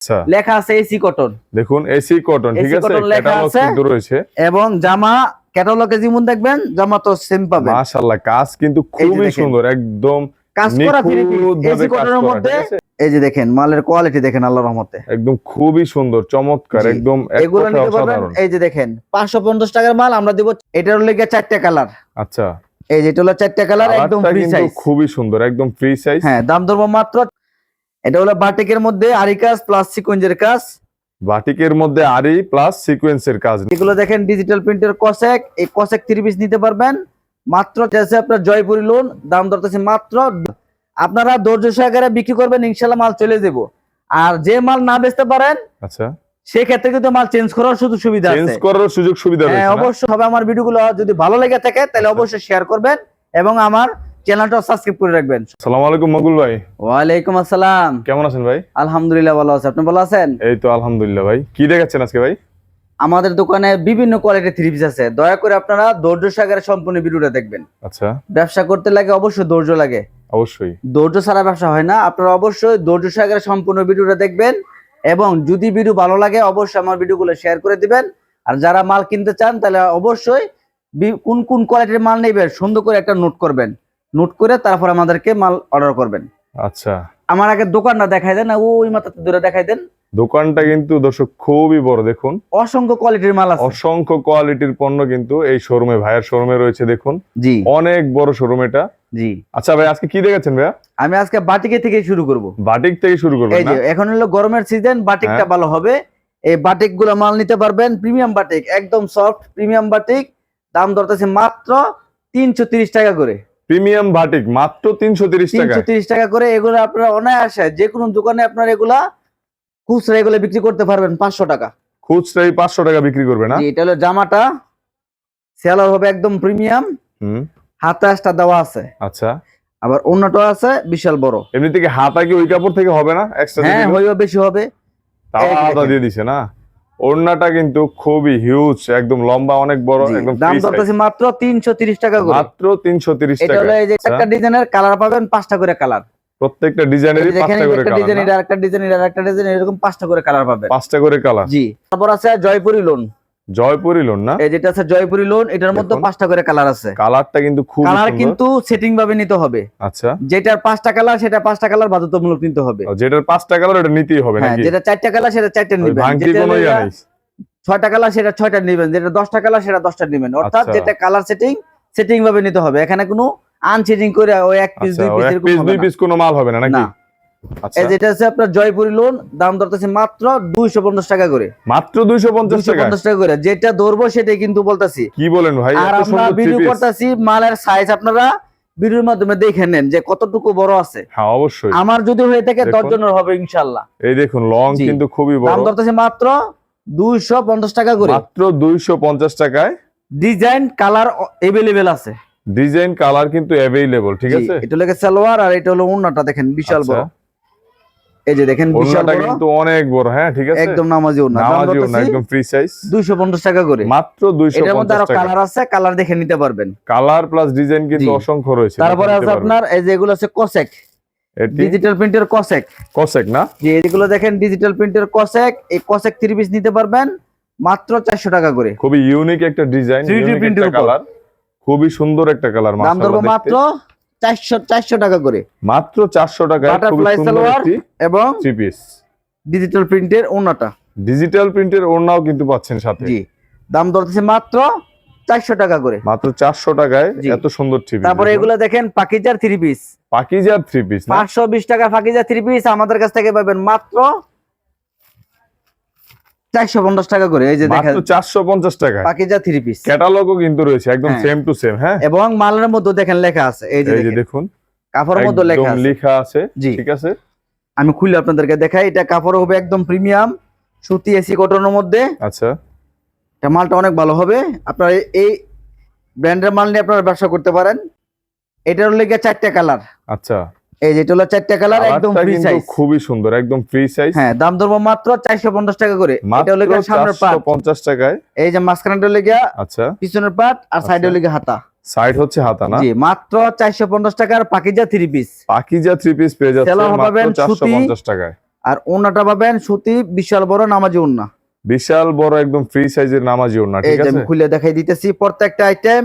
আচ্ছা। লেখা আছে এসি কটন। দেখুন এসি কটন ঠিক আছে? লেখা রয়েছে। এবং জামা ক্যাটালগে যেমন দেখবেন জামা তো সেম পাবেন। মাশাআল্লাহ কাজ কিন্তু খুবই সুন্দর একদম কাজ করা এসি কটনের মধ্যে এই যে দেখেন মালের কোয়ালিটি দেখেন আল্লাহর রহমতে। একদম খুবই সুন্দর চমৎকার একদম এগুলো নিতে পারবেন এই যে দেখেন পাঁচশো পঞ্চাশ টাকার মাল আমরা দিব এটার লেগে চারটে কালার। আচ্ছা। এই যে এটা হলো চারটে কালার একদম ফ্রি সাইজ খুবই সুন্দর একদম ফ্রি সাইজ হ্যাঁ দাম ধরবো মাত্র এটা হলো বাটিকের মধ্যে আরি কাজ প্লাস সিকুয়েন্সের কাজ। বাটিকের মধ্যে আরি প্লাস সিকোয়েন্সের কাজ। এগুলো দেখেন ডিজিটাল প্রিন্টের কসেক এই কসেক থ্রি পিস নিতে পারবেন। মাত্র আছে আপনার জয়পুরি লোন দাম ধরতেছে মাত্র। আপনারা ধৈর্য সহকারে বিক্রি করবেন ইনশাল্লাহ মাল চলে যাব। আর যে মাল না বেচতে পারেন আচ্ছা। সেক্ষেত্রে কিন্তু মাল চেঞ্জ করার শুধু সুবিধা আছে। চেঞ্জ করার সুযোগ সুবিধা হ্যাঁ রয়েছে না? অবশ্যই হবে। আমার ভিডিওগুলো যদি ভালো লেগে থাকে তাহলে অবশ্যই শেয়ার করবেন এবং আমার চ্যানেলটা সাবস্ক্রাইব করে রাখবেন। আসসালামু আলাইকুম মকুল ভাই। ওয়ালাইকুম আসসালাম। কেমন আছেন ভাই? আলহামদুলিল্লাহ ভালো আছে। আপনি ভালো আছেন? এই তো আলহামদুলিল্লাহ ভাই। কি দেখাচ্ছেন আজকে ভাই? আমাদের দোকানে বিভিন্ন কোয়ালিটির থ্রি পিস আছে। দয়া করে আপনারা ধৈর্য সাগরে সম্পূর্ণ ভিডিওটা দেখবেন। আচ্ছা। ব্যবসা করতে লাগে অবশ্যই ধৈর্য লাগে। অবশ্যই। ধৈর্য ছাড়া ব্যবসা হয় না। আপনারা অবশ্যই ধৈর্য সাগরে সম্পূর্ণ ভিডিওটা দেখবেন এবং যদি ভিডিও ভালো লাগে অবশ্যই আমার ভিডিওগুলো শেয়ার করে দিবেন। আর যারা মাল কিনতে চান তাহলে অবশ্যই কোন কোন কোয়ালিটির মাল নেবেন সুন্দর করে একটা নোট করবেন। নোট করে তারপর আমাদেরকে মাল অর্ডার করবেন। আচ্ছা। আমার আগে দোকানটা দেখাই দেন না ওই মাথাতে দূরে দেখাই দেন। দোকানটা কিন্তু দর্শক খুবই বড় দেখুন। অসংখ্য কোয়ালিটির মাল আছে। অসংখ্য কোয়ালিটির পণ্য কিন্তু এই শোরুমে ভাইয়ের শোরুমে রয়েছে দেখুন। জি। অনেক বড় শোরুম এটা। জি। আচ্ছা ভাই আজকে কি দেখাচ্ছেন ভাইয়া? আমি আজকে বাটিকে থেকে শুরু করব। বাটিক থেকে শুরু করবেন এই যে এখন হলো গরমের সিজন বাটিকটা হ্যাঁ। ভালো হবে। এই বাটিকগুলো মাল নিতে পারবেন প্রিমিয়াম বাটিক একদম সফট প্রিমিয়াম বাটিক। দাম ধরতেছে মাত্র তিনশো তিরিশ টাকা করে। প্রিমিয়াম বাটিক মাত্র তিনশো তিরিশ টাকা তিরিশ টাকা করে এগুলো আপনারা অনায়াসে যে কোনো দোকানে আপনার এগুলা খুচরা এগুলো বিক্রি করতে পারবেন পাঁচশো টাকা। খুচরাই পাঁচশো টাকা বিক্রি করবে না? এটা হলো জামাটা। সেলার হবে একদম প্রিমিয়াম। হুম। হাতে আসটা দেওয়া আছে। আচ্ছা। আবার অন্যটা আছে বিশাল বড়। এমনি থেকে হাতা কি ওই কাপড় থেকে হবে না? এক্সট্রা হ্যাঁ হইও বেশি হবে। তাও আলাদা দিয়ে দিছে না? ওড়নাটা কিন্তু খুবই হিউজ একদম লম্বা অনেক বড় একদম দাম free মাত্র তিনশো তিরিশ টাকা করে। মাত্র 330 টাকা এটা হলো এই যে আচ্ছা। একটা ডিজাইনের কালার পাবেন পাঁচটা করে কালার প্রত্যেকটা ডিজাইনেরই পাঁচটা করে কালার ডিজাইন আরেকটা ডিজাইনের একটা ডিজাইন এরকম পাঁচটা করে কালার পাবেন। পাঁচটা করে কালার জি। তারপর আছে জয়পুরি লোন জয়পুরি লোন না? এই যেটা আছে জয়পুরি লোন এটার মধ্যে পাঁচটা করে কালার আছে। কালারটা কিন্তু খুব কালার কিন্তু সেটিং ভাবে নিতে হবে। আচ্ছা। যেটার পাঁচটা কালার সেটা পাঁচটা কালার বাধ্যতামূলক নিতে হবে। যেটার পাঁচটা কালার এটা নিতেই হবে হ্যাঁ নাকি? যেটা চারটা কালার সেটা চারটা নিবেন। যেটা ছয়টা কালার সেটা ছয়টা নিবেন। যেটা দশটা কালার সেটা দশটা নিবেন। অর্থাৎ আচ্ছা। যেটা কালার সেটিং সেটিং ভাবে নিতে হবে। এখানে কোনো আনসেটিং করে ওই এক পিস আচ্ছা দুই পিস এরকম দুই। পিস কোনো মাল হবে না নাকি? না। যেটা আছে আপনার জয়পুরি লোন দাম ধরতেছে মাত্র দুইশো পঞ্চাশ টাকা করে। মাত্র দুইশো পঞ্চাশ টাকা? করে। যেটা ধরবো সেটাই কিন্তু বলতেছি। কি বলেন ভাই আর আমরা ভিডিও করতেছি মালের সাইজ আপনারা ভিডিওর মাধ্যমে দেখে নেন যে কতটুকু বড় আছে। হ্যাঁ অবশ্যই। আমার যদি হয়ে থাকে দশ জনের হবে ইনশাল্লাহ। এই দেখুন লং কিন্তু খুবই বড়। দাম ধরতেছে মাত্র দুইশো পঞ্চাশ টাকা করে। মাত্র দুইশো পঞ্চাশ টাকায়? ডিজাইন কালার এভেলেবেল আছে। ডিজাইন কালার কিন্তু অ্যাভেলেবল ঠিক আছে? এটা হলো সালোয়ার আর এটা হলো উন্নাটা দেখেন বিশাল আচ্ছা। বড়। এই যে দেখেন বিশাল ওড়নাটা বড়। কিন্তু অনেক বড় হ্যাঁ ঠিক আছে? একদম নামাজি নামাজি ওড়না একদম ফ্রি সাইজ দুইশো পঞ্চাশ টাকা করে। মাত্র দুইশো এটার মধ্যে আরও কালার আছে কালার দেখে নিতে পারবেন। কালার প্লাস ডিজাইন কিন্তু অসংখ্য রয়েছে তারপরে আছে আপনার এই যে এগুলো আছে কসেক। ডিজিটাল প্রিন্টের কসেক। কসেক না? যে এগুলো দেখেন ডিজিটাল প্রিন্টের কসেক এই কসেক থ্রি পিস নিতে পারবেন মাত্র চারশো টাকা করে। খুবই ইউনিক একটা ডিজাইন 3D ইউনিক একটা কালার খুবই সুন্দর একটা কালার দাম ধরবো মাত্র চারশো চারশো টাকা করে। মাত্র চারশো সালোয়ার। এবং থ্রি পিস ডিজিটাল প্রিন্টের ওনাটা ডিজিটাল প্রিন্টের ওড়নাও কিন্তু পাচ্ছেন সাথে। জি। দাম ধরতেছে মাত্র চারশো টাকা করে। মাত্র চারশো টাকায়। এত সুন্দর থ্রি তারপরে এগুলো দেখেন পাকিজার থ্রি পিস পাকিজার থ্রি পিস পাঁচশো বিশ টাকা পাকিজার থ্রি পিস আমাদের কাছ থেকে পাবেন মাত্র চারশো পঞ্চাশ টাকা করে এই যে দেখেন মাত্র চারশো পঞ্চাশ টাকায়। পাকিজা থ্রি পিস ক্যাটালগও কিন্তু রয়েছে একদম। সেম টু সেম হ্যাঁ? এবং মালের মধ্যে দেখেন লেখা আছে এই যে দেখুন। কাপড়ের মধ্যে লেখা একদম আছে। লেখা আছে ঠিক আছে? আমি খুলে আপনাদেরকে দেখাই এটা কাপড় হবে একদম প্রিমিয়াম সুতি এসি কটনের মধ্যে। আচ্ছা। এটা মালটা অনেক ভালো হবে। আপনারা এই- এই ব্র্যান্ডের মাল নিয়ে আপনারা ব্যবসা করতে পারেন। এটার লেগে চারটে কালার। আচ্ছা। এই যে হলো চারটে কালার একদম ফ্রি সাইজ খুবই সুন্দর একদম ফ্রি সাইজ হ্যাঁ দাম ধরবো মাত্র চারশো পঞ্চাশ টাকা করে। এটা হলো সামনের পাট। চারশো পঞ্চাশ টাকায়। এই যে মাঝখানটা লেগে আচ্ছা। পিছনের পাট আর সাইডে আচ্ছা। লেগে হাতা। সাইড হচ্ছে হাতা না? জি মাত্র চারশো পঞ্চাশ টাকার Pakiza three piece Pakiza three piece পেয়ে যাচ্ছে মাত্র পাবেন চারশো সুতি। পঞ্চাশ টাকায়। আর ওনাটা পাবেন সুতি বিশাল বড় নামাজি ওন্না। বিশাল বড় একদম ফ্রি সাইজের নামাজি ওড়না ঠিক যে আমি আছে খুলে দেখাই দিতেছি প্রত্যেকটা আইটেম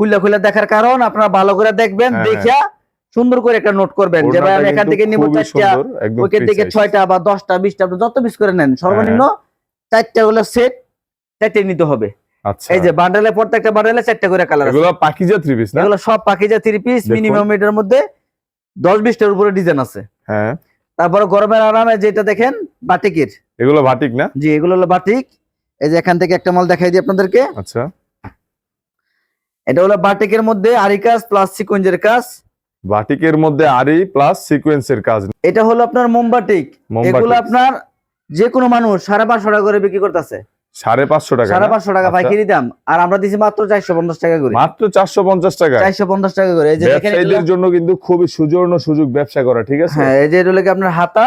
খুলে খুলে দেখার কারণ আপনারা ভালো করে দেখবেন হ্যাঁ, দেখিয়া সুন্দর করে একটা নোট করবেন যে ভাই আমি এখান থেকে নিব চারটা ওইখান থেকে ছয়টা বা দশটা বিশটা আপনি যত পিস করে নেন সর্বনিম্ন চারটা গুলো সেট চারটে নিতে হবে। আচ্ছা। এই যে বান্ডেলে প্রত্যেকটা বান্ডেলে চারটা করে কালার আছে। এগুলো পাকিজা থ্রি পিস না? এগুলো সব পাখিজা থ্রি পিস মিনিমাম এটার মধ্যে দশ বিশটার উপরে ডিজাইন আছে। হ্যাঁ। তারপরে গরমের আরামে যেটা দেখেন বাটিকের। এগুলো বাটিক না? জি এগুলো হলো বাটিক। এই যে এখান থেকে একটা মাল দেখাই দিই আপনাদেরকে। আচ্ছা। এটা হলো বাটিকের মধ্যে আরি কাজ প্লাস সিকুয়েন্সের কাজ। বাটিকের মধ্যে আরি প্লাস সিকোয়েন্সের কাজ এটা হলো আপনার মোমবাটিক এগুলো আপনার যে কোনো মানুষ সাড়ে পাঁচশো টাকা করে বিক্রি করতেছে। সাড়ে পাঁচশো টাকা সাড়ে পাঁচশো টাকা আচ্ছা। পাইকারি দাম। আর আমরা দিছি মাত্র চারশো পঞ্চাশ টাকা করে। মাত্র চারশো পঞ্চাশ টাকা। চারশো পঞ্চাশ টাকা করে। ব্যবসায়ীদের জন্য কিন্তু খুবই সুজন্য সুযোগ ব্যবসা করা ঠিক আছে? হ্যাঁ এই যে এটা হলো আপনার হাতা?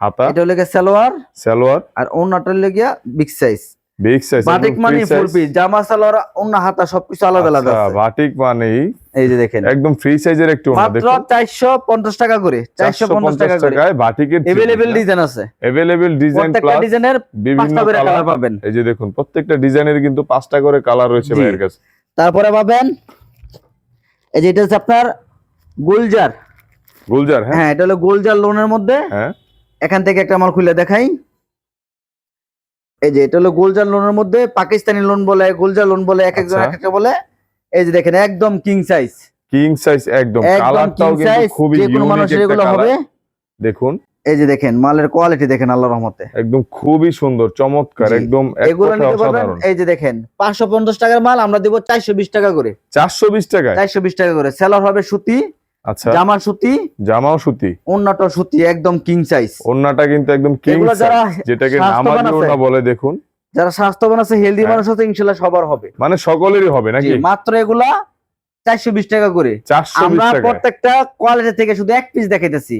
হাতা। এটা হলো সালোয়ার? সালোয়ার। আর অন্যটা হলো গিয়া big size big size batik মানে ফুল পিস জামা সালোয়ার অন্য হাতা সবকিছু আলাদা আলাদা আছে। বাটিক মানেই এই যে দেখেন। একদম ফ্রি সাইজের একটু মাত্র দেখুন। চারশো পঞ্চাশ টাকা করে চারশো পঞ্চাশ টাকা করে। টাকায় বাটিকের এভেলেবেল ডিজাইন আছে। এভেলেবেল ডিজাইন প্রত্যেকটা ডিজাইনের পাঁচটা করে কালার কালার পাবেন। এই যে দেখুন প্রত্যেকটা ডিজাইনের কিন্তু পাঁচটা করে কালার রয়েছে ভাইয়ের কাছে। তারপরে পাবেন এই যে এটা হচ্ছে আপনার গুলজার। গুলজার হ্যাঁ। হ্যাঁ এটা হলো গুলজার লোনের মধ্যে। হ্যাঁ। এখান থেকে একটা মাল খুলে দেখাই। এই যে এটা হলো গুলজার লোনের মধ্যে পাকিস্তানি লোন বলে গুলজার লোন বলে এক একজন আচ্ছা। এক একটা বলে। এই যে দেখেন একদম কিং সাইজ কিং সাইজ একদম। কালারটাও কিন্তু খুবই ইউনিক এগুলো হবে। দেখুন। এই যে দেখেন মালের কোয়ালিটি দেখেন আল্লাহ রহমতে। একদম খুবই সুন্দর চমৎকার একদম এক এগুলো নিতে পারবেন এই যে দেখেন পাঁচশো পঞ্চাশ টাকার মাল আমরা দিব চারশো বিশ টাকা করে। চারশো বিশ টাকায়? চারশো বিশ টাকা করে। সেলার হবে সুতি আচ্ছা। জামার সুতি জামাও সুতি। অন্যটা সুতি একদম কিং সাইজ ওন্নাটা কিন্তু একদম কিং যারা যেটাকে নামাজি আছে, বলে দেখুন। যারা স্বাস্থ্যবান আছে হেলদি হ্যাঁ। মানুষ আছে ইনশাল্লাহ সবার হবে। মানে সকলেরই হবে নাকি? মাত্র এগুলা চারশো বিশ টাকা করে। আমরা প্রত্যেকটা কোয়ালিটি থেকে শুধু এক পিস দেখাইতেছি।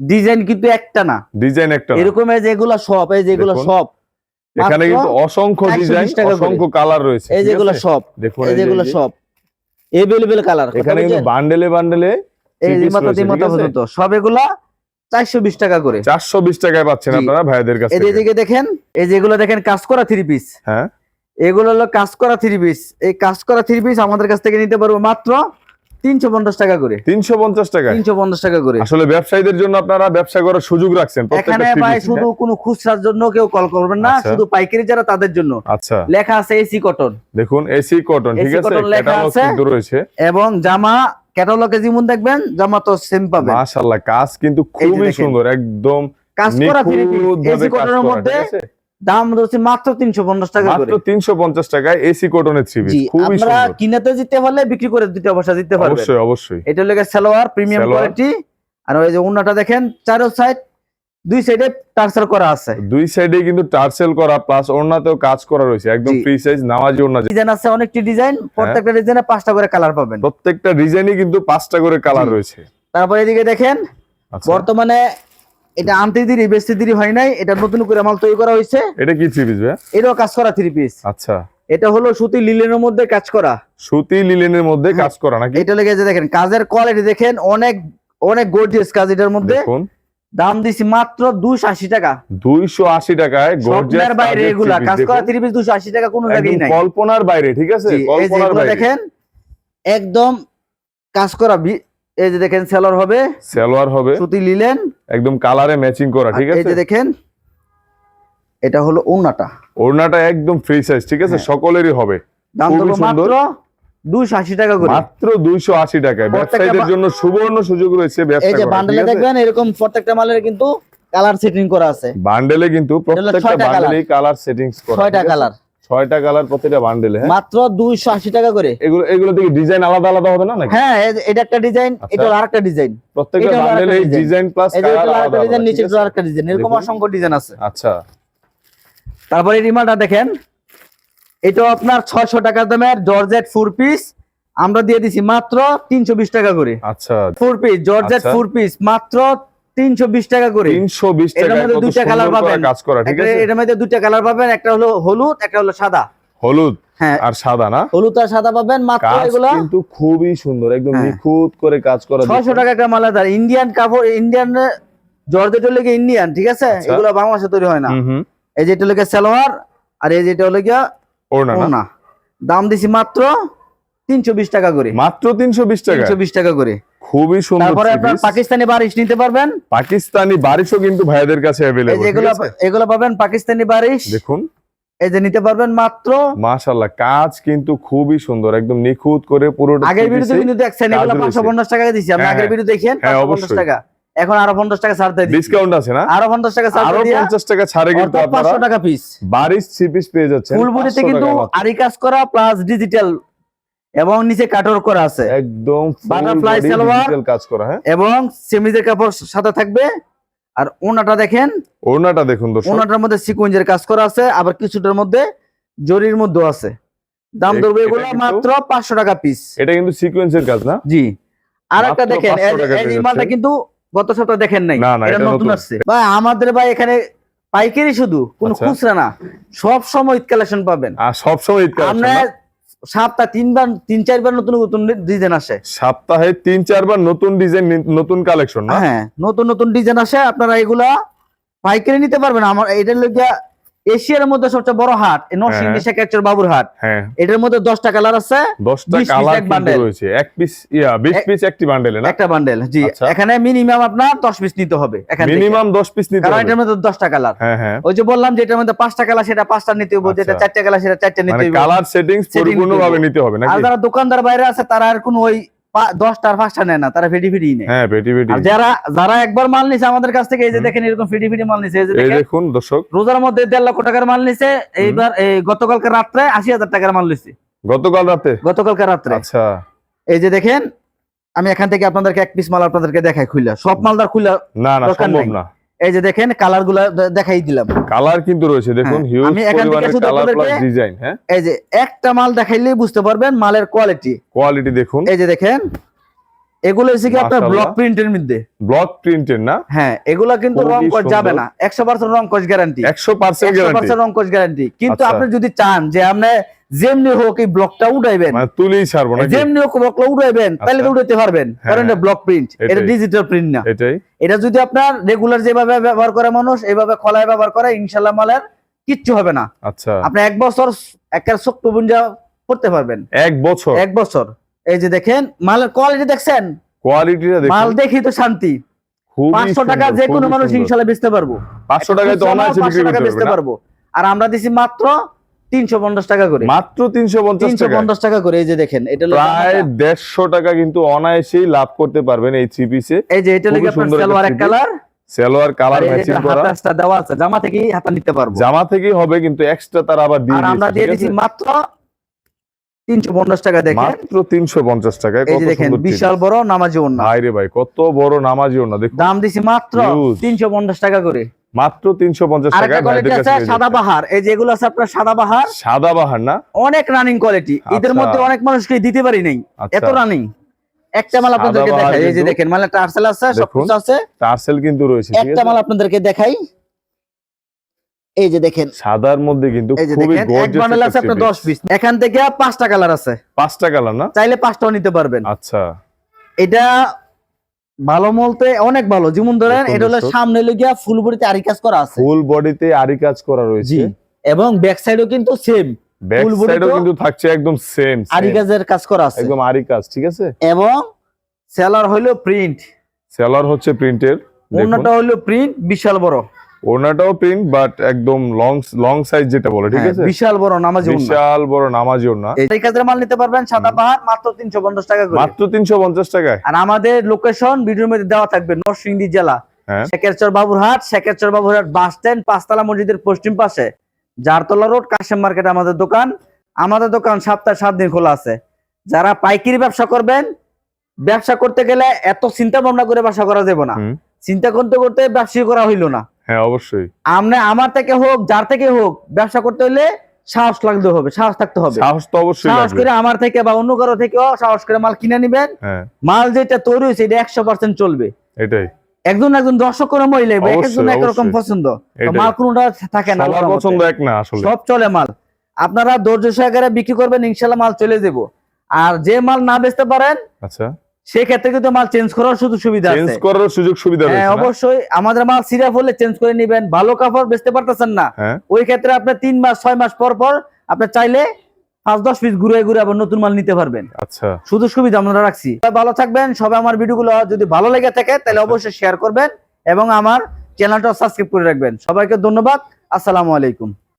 ডিজাইন কিন্তু একটা না। ডিজাইন একটা। এরকম এই যে এগুলা সব এই যে এগুলো দেখুন, সব এখানে কিন্তু অসংখ্য ডিজাইন অসংখ্য কালার রয়েছে এই যেগুলো সব দেখুন এই যেগুলো সব এভেলেবেল কালার এখানে কিন্তু বান্ডেলে বান্ডেলে এই three মাথা রয়েছে, মাথা পর্যন্ত সব এগুলা চারশো বিশ টাকা করে। চারশো বিশ টাকায় পাচ্ছেন জি। আপনারা ভাইদের কাছ এই দেখেন এই যেগুলো দেখেন কাজ করা থ্রি পিস হ্যাঁ। এগুলো হলো কাজ করা থ্রি পিস এই কাজ করা থ্রি পিস আমাদের কাছ থেকে নিতে পারব মাত্র তিনশো পঞ্চাশ টাকা করে। তিনশো পঞ্চাশ টাকায়? তিনশো পঞ্চাশ টাকা করে। আসলে ব্যবসায়ীদের জন্য আপনারা ব্যবসা করার সুযোগ রাখছেন এখানে ভাই শুধু কোনো খুচরার জন্য কেউ কল করবেন না আচ্ছা। শুধু পাইকারি যারা তাদের জন্য? আচ্ছা। লেখা আছে এসি কটন। দেখুন এসি কটন ঠিক আছে? লেখা আছে। কিন্তু রয়েছে। এবং জামা ক্যাটালগে যেমন দেখবেন জামা তো সেম পাবেন। মাশাআল্লাহ কাজ কিন্তু খুবই সুন্দর একদম কাজ করা থ্রি এসি কটনের মধ্যে? দাম হচ্ছে মাত্র তিনশো পঞ্চাশ টাকা মাত্র তিনশো পঞ্চাশ টাকায় এসি কটনের থ্রি জি খুবই আমরা কিনাতে দিতে পারলে বিক্রি করে দিতে অবশ্যই অবশ্যই অবশ্যই। এটা হলো সালোয়ার প্রিমিয়াম কোয়ালিটি আর ওই যে দেখেন চারো সাইড দুই সাইডে টার্সেল করা আছে। দুই সাইডে কিন্তু টার্সেল করা প্লাস ওড়নাতেও কাজ করা রয়েছে। একদম। ফ্রি সাইজ নামাজি ওড়না ডিজাইন আছে অনেকটি ডিজাইন হ্যাঁ। প্রত্যেকটা ডিজাইনে পাঁচটা করে কালার পাবেন। প্রত্যেকটা ডিজাইনই কিন্তু পাঁচটা করে কালার রয়েছে। তারপরে এদিকে দেখেন আচ্ছা। বর্তমানে এটা আনতে দিরি বেচতে দিরি হয় নাই এটা নতুন করে মাল তৈরি করা হয়েছে। এটা কি থ্রি পিস ভাই? এটাও কাজ করা থ্রি পিস আচ্ছা। এটা হলো সুতি লিলেনের মধ্যে কাজ করা। সুতি লিলেনের মধ্যে। কাজ করা নাকি? এটা লেগে যে দেখেন কাজের কোয়ালিটি দেখেন অনেক অনেক গর্জিয়াস কাজ এটার মধ্যে। দেখুন। দাম দিছি মাত্র দুশো আশি টাকা। দুইশো আশি টাকায় gorgeous স্বপ্নের বাইরে এগুলা কাজ করা দেখুন। থ্রি পিস দুশো আশি টাকা কোনো জায়গায় নাই। কল্পনার বাইরে ঠিক আছে? কল্পনার বাইরে। দেখেন একদম কাজ করা এই যে দেখেন সেলর হবে। সালোয়ার হবে। সুতি লিলেন। একদম কালারে ম্যাচিং করা ঠিক আর এই যে দেখেন এটা হলো ওন্নাটা ওড়নাটা একদম ফ্রি সাইজ ঠিক আছে? হ্যাঁ। সকলেরই হবে। দাম দেবো মাত্র দুশো আশি টাকা করে। মাত্র দুইশো আশি টাকায় প্রত্যেকটা ব্যবসায়ীদের জন্য সুবর্ণ সুযোগ রয়েছে এই ব্যবসা যে করার, বান্ডেলে আছে? দেখবেন এরকম প্রত্যেকটা মালের কিন্তু কালার সেটিং করা আছে। বান্ডেলে কিন্তু প্রত্যেকটা। বান্ডেলেই কালার সেটিংস করা ছয়টা ঠিক কালার ছয়টা কালার প্রত্যেকটা বান্ডেলে হ্যাঁ? মাত্র দুইশো আশি টাকা করে। এগুলো এগুলো থেকে ডিজাইন আলাদা আলাদা হবে না নাকি? হ্যাঁ এটা একটা ডিজাইন আচ্ছা। এটা আরেকটা ডিজাইন প্রত্যেকটা বান্ডেলে design। ডিজাইন প্লাস এই আরেকটা ডিজাইন নিচে? আরেকটা ডিজাইন এরকম অসংখ্য ডিজাইন আছে। আচ্ছা। তারপরে এই রিমালটা দেখেন। এটা আপনার ছয়শো টাকা দামের জর্জেট ফোর পিস আমরা দিয়ে দিছি মাত্র তিনশো বিশ টাকা করে। আচ্ছা। ফোর পিস জর্জেট আচ্ছা। ফোর পিস মাত্র তিনশো বিশ টাকা করে। তিনশো বিশ এটার টাকায় মধ্যে দুইটা করে পাবেন। কাজ করা ঠিক আছে? এটার মধ্যে দুইটা কালার পাবেন একটা হলো হলুদ একটা হলো সাদা। হলুদ হ্যাঁ। আর সাদা না? হলুদ আর সাদা পাবেন মাত্র এগুলো কিন্তু খুবই সুন্দর একদম হ্যাঁ। নিখুঁত করে কাজ করা ছয়শো দেখুন। টাকা একটা মালাদার ইন্ডিয়ান কাপড় ইন্ডিয়ান জর্জেট হলো গিয়ে ইন্ডিয়ান ঠিক আছে? আচ্ছা। এগুলো বাংলাদেশে তৈরি হয় না। এই যে এটা হলো গিয়ে সালোয়ার আর এই যে এটা হলো গিয়া ওড়না না? দাম দিছি মাত্র তিনশো বিশ টাকা করে। মাত্র তিনশো বিশ টাকা তিনশো বিশ টাকা করে। খুবই সুন্দর তারপরে আপনার পাকিস্তানি বারিশ নিতে পারবেন। পাকিস্তানি বারিশও কিন্তু ভাইয়াদের কাছে যে এগুলো এগুলো পাবেন পাকিস্তানি বারিশ। দেখুন। এই যে নিতে পারবেন মাত্র। মাশাল্লাহ কাজ কিন্তু খুবই সুন্দর একদম নিখুঁত করে পুরোটা আগের ভিডিওতে কিন্তু দেখছেন এগুলো কাজ পাঁচশো রয়েছে। পঞ্চাশ টাকা দিচ্ছি আপনি হ্যাঁ, আগের ভিডিও দেখেন হ্যাঁ, পাঁচশো পঞ্চাশ অবশ্যই। টাকা। এখন আরও পঞ্চাশ টাকা ছাড় দিয়ে ডিসকাউন্ট আছে না? আরও পঞ্চাশ টাকা ছাড় আরও দিয়ে পঞ্চাশ টাকা ছাড়ে কিন্তু আপনারা পাঁচশো টাকা পিস বারিশ থ্রি পিস পেয়ে যাচ্ছেন ফুল বডিতে কিন্তু আরি কাজ করা প্লাস ডিজিটাল এবং নিচে কাটর করা আছে। একদম Butterfly সালোয়ার। কাজ করা হ্যাঁ? এবং সেমিজের কাপড় সাথে থাকবে। আর ওনাটা দেখেন ওড়নাটা দেখুন দর্শক। ওনাটার মধ্যে সিকুয়েন্সের কাজ করা আছে আবার কিছুটার মধ্যে জরির মধ্যে আছে। দাম ধরবে এগুলো মাত্র পাঁচশো টাকা পিস এটা কিন্তু সিকোয়েন্সের কাজ না? জি। আর একটা দেখেন 500 এই- মালটা কিন্তু গত সপ্তাহে দেখেন নাই। এটা নতুন। আসছে। ভাই আমাদের ভাই এখানে পাইকারি শুধু কোন আচ্ছা। খুচরা না। সব সময় ঈদ কালেকশন পাবেন। আর সবসময় ঈদ collection আমরা না? সপ্তাহ তিনবার তিন চারবার নতুন নতুন ডিজাইন আসে। সপ্তাহে তিন চারবার নতুন ডিজাইন নতুন কালেকশন হ্যাঁ নতুন নতুন ডিজাইন আসে আপনারা এগুলা পাইকারি নিতে পারবেন। আমার এটার লোক এশিয়ার মধ্যে সবচেয়ে বড় হাট নরসিংদী শেখাচ্চর বাবুর হাট। হ্যাঁ। এটার মধ্যে দশটা কালার আছে দশটা কালার কিন্তু রয়েছে। এক পিস ইয়া বিশ পিস একটি বান্ডেলে না? একটা বান্ডেল জি। আচ্ছা। এখানে মিনিমাম আপনার দশ পিস নিতে হবে এখান। মিনিমাম দশ পিস নিতে হবে। এটার মধ্যে দশটা কালার হ্যাঁ হ্যাঁ। ওই যে বললাম যে এটার মধ্যে পাঁচটা কালার সেটা পাঁচটা নিতে হবে যেটা আচ্ছা। চারটা কালার সেটা চারটা নিতে মানে হবে। কালার সেটিংস Setting পরিপূর্ণ নিতে হবে। নিতে আর যারা দোকানদার বাইরে আছে তারা আর কোন ওই পা- দশটা আর পাঁচটা নেয় না তারা ফিটি ফিটি নেয়। হ্যাঁ যারা যারা একবার মাল নিছে আমাদের কাছ থেকে এই যে দেখেন এরকম ফিটি ফিটি মাল নিছে এই যে দেখুন। দর্শক। রোজার মধ্যে দেড় লক্ষ টাকার মাল নিছে এইবার এই গতকালকে রাত্রে আশি হাজার টাকার মাল নিছে। গতকাল রাতে? গতকালকে রাত্রে। আচ্ছা। এই যে দেখেন আমি এখান থেকে আপনাদেরকে এক পিস মাল আপনাদেরকে দেখাই খুললা সব মালদার খুললা না না সম্ভব না। এই যে দেখেন কালারগুলা দেখাই দিলাম। কালার কিন্তু রয়েছে দেখুন হিউজ আমি এখান থেকে পরিমাণে শুধু কালার প্লাস ডিজাইন হ্যাঁ? এই যে একটা মাল দেখাইলেই বুঝতে পারবেন মালের কোয়ালিটি কোয়ালিটি দেখুন। এই যে দেখেন এগুলো হচ্ছে কি আপনার ব্লক প্রিন্টের মধ্যে। ব্লক প্রিন্টের না? হ্যাঁ এগুলা কিন্তু রং কস যাবে না। একশো পার্সেন্ট রং কস গ্যারান্টি একশো পার্সেন্ট একশো গ্যারান্টি পার্সেন্ট রং কস গ্যারান্টি কিন্তু আচ্ছা। আপনি যদি চান যে আপনি যেমনি হোক এই ব্লকটা উঠাইবেন। মানে তুলেই ছাড়বো নাকি? যেমনি হোক ব্লকটা উঠাইবেন তাহলে তো আচ্ছা। উঠাইতে পারবেন কারণ হ্যাঁ, এটা ব্লক প্রিন্ট এটা। ডিজিটাল প্রিন্ট না। এটাই। এটা যদি আপনার রেগুলার যেভাবে ব্যবহার করে মানুষ এইভাবে খলায় ব্যবহার করে ইনশাল্লাহ মালের কিচ্ছু হবে না। আচ্ছা। আপনি এক বছর একটা শক্ত বুঞ্জা করতে পারবেন। এক বছর? এক বছর। এই যে দেখেন মালের কোয়ালিটি দেখছেন? কোয়ালিটিটা মাল দেখি তো শান্তি। খুবই পাঁচশো টাকা সুন্দর, যে কোনো মানুষ সুন্দর। ইনশাল্লাহ বেচতে পারব। পাঁচশো টাকায় তো অনায়াসে বিক্রি টাকা করতে বেচতে পারব। আর আমরা দিছি মাত্র টাকা করে। মাত্র তিনশো পঞ্চাশ তিনশো টাকা পঞ্চাশ টাকা করে এই যে দেখেন এটা প্রায় জামাটা। দেড়শো টাকা কিন্তু অনায়াসেই লাভ করতে পারবেন এই থ্রি পিসে এই যে এটা খুবই আপনার সালোয়ার এক কালার সালোয়ার কালার আর এই যে ম্যাচিং করা। হাতাসটা দেওয়া আছে জামা থেকেই হাতা নিতে পারব। জামা থেকেই হবে কিন্তু এক্সট্রা তার আবার দিয়ে আমরা দিয়ে দিয়েছে, মাত্র তিনশো পঞ্চাশ টাকা দেখেন। মাত্র তিনশো পঞ্চাশ টাকায় কত দেখেন বিশাল বড় নামাজি ওন্না ভাই রে ভাই কত বড় নামাজিও না দেখুন। দাম দিছি মাত্র Huge। তিনশো পঞ্চাশ টাকা করে। মাত্র তিনশো পঞ্চাশ আরেকটা টাকায় কোয়ালিটি ভাইদের আছে কাছে পেয়ে সাদা বাহার। এই যেগুলো আছে আপনার সাদা বাহার সাদা বাহার না? অনেক রানিং কোয়ালিটি এদের। মধ্যে অনেক মানুষকে দিতে পারি নাই? আচ্ছা। এত রানিং একটা মাল আপনাদেরকে দেখাই। এই যে দেখেন মালের টার্সেল আছে টার্সেল কিন্তু রয়েছে একটা মাল আপনাদেরকে দেখাই। এই যে দেখেন। সাদার মধ্যে কিন্তু খুবই গর্জিয়াস বান্ডেল আছে আপনার দশ পিস এখান থেকে পাঁচটা কালার আছে। পাঁচটা কালার না? চাইলে পাঁচটাও নিতে পারবেন। আচ্ছা। এটা ভালো বলতে অনেক ভালো। যেমন ধরেন এটা হলো সামনে লেগে ফুল বডিতে আরি কাজ করা আছে। ফুল বডিতে আরি কাজ করা রয়েছে। এবং ব্যাক সাইডও কিন্তু সেম ব্যাক বডিও সাইডও কিন্তু থাকছে একদম সেম আরি কাজের কাজ করা আছে। একদম আরি কাজ ঠিক আছে? এবং সেলার হলো প্রিন্ট সেলার হচ্ছে প্রিন্টের অন্যটা হইল প্রিন্ট বিশাল বড়। ওনাটাও প্রিন্ট বাট একদম লং লং সাইজ যেটা বলে ঠিক হ্যাঁ, আছে? বিশাল বড় নামাজি। বিশাল বড় নামাজি ওনা এই কাজের মাল নিতে পারবেন সাদা পাহাড় মাত্র তিনশো পঞ্চাশ টাকা করে। মাত্র তিনশো পঞ্চাশ টাকায়। আর আমাদের লোকেশন ভিডিওর মধ্যে দেওয়া থাকবে নরসিংদী জেলা। হ্যাঁ। শেখেরচর বাবুরহাট শেখেরচর বাবুরহাট বাস স্ট্যান্ড পাঁচতলা মসজিদের পশ্চিম পাশে। জারতলা রোড কাশেম মার্কেট আমাদের দোকান। আমাদের দোকান সপ্তাহে সাত দিন খোলা আছে। যারা পাইকারি ব্যবসা করবেন ব্যবসা করতে গেলে এত চিন্তা ভাবনা করে ব্যবসা করা যাবে না। চিন্তা করতে করতে ব্যবসা করা হইল না। হ্যাঁ অবশ্যই। আমনে আমার থেকে হোক যার থেকে হোক ব্যবসা করতে হলে সাহস লাগতে হবে সাহস থাকতে হবে। সাহস তো অবশ্যই সাহস করে আমার থেকে বা অন্য কারও থেকে সাহস করে মাল কিনে নিবেন। হ্যাঁ। মাল যেটা তৈরি হয়েছে এটা একশো পার্সেন্ট চলবে। এটাই। একজন একজন দর্শক করে মহিলা এক একজন একরকম পছন্দ। মাল কোনটা থাকে না সবার পছন্দ এক না আসলে। সব চলে মাল। আপনারা ধৈর্য সহকারে বিক্রি করবেন ইনশাল্লাহ মাল চলে দেব আর যে মাল না বেচতে পারেন আচ্ছা। সেক্ষেত্রে কিন্তু মাল চেঞ্জ করার সুযোগ সুবিধা চেঞ্জ করার সুযোগ সুবিধা হ্যাঁ অবশ্যই। আমাদের মাল সিরিয়াস হলে চেঞ্জ করে নিবেন। ভালো কাপড় বেচতে পারতেছেন না। হ্যাঁ। ওই ক্ষেত্রে আপনি তিন মাস ছয় মাস পর পর আপনি চাইলে পাঁচ দশ পিস ঘুরে ঘুরে আবার নতুন মাল নিতে পারবেন। আচ্ছা। সুযোগ সুবিধা আমরা রাখছি। ভালো থাকবেন। সবাই আমার ভিডিওগুলো যদি ভালো লেগে থাকে তাহলে অবশ্যই শেয়ার করবেন এবং আমার চ্যানেলটা সাবস্ক্রাইব করে রাখবেন। সবাইকে ধন্যবাদ। আসসালামু আলাইকুম।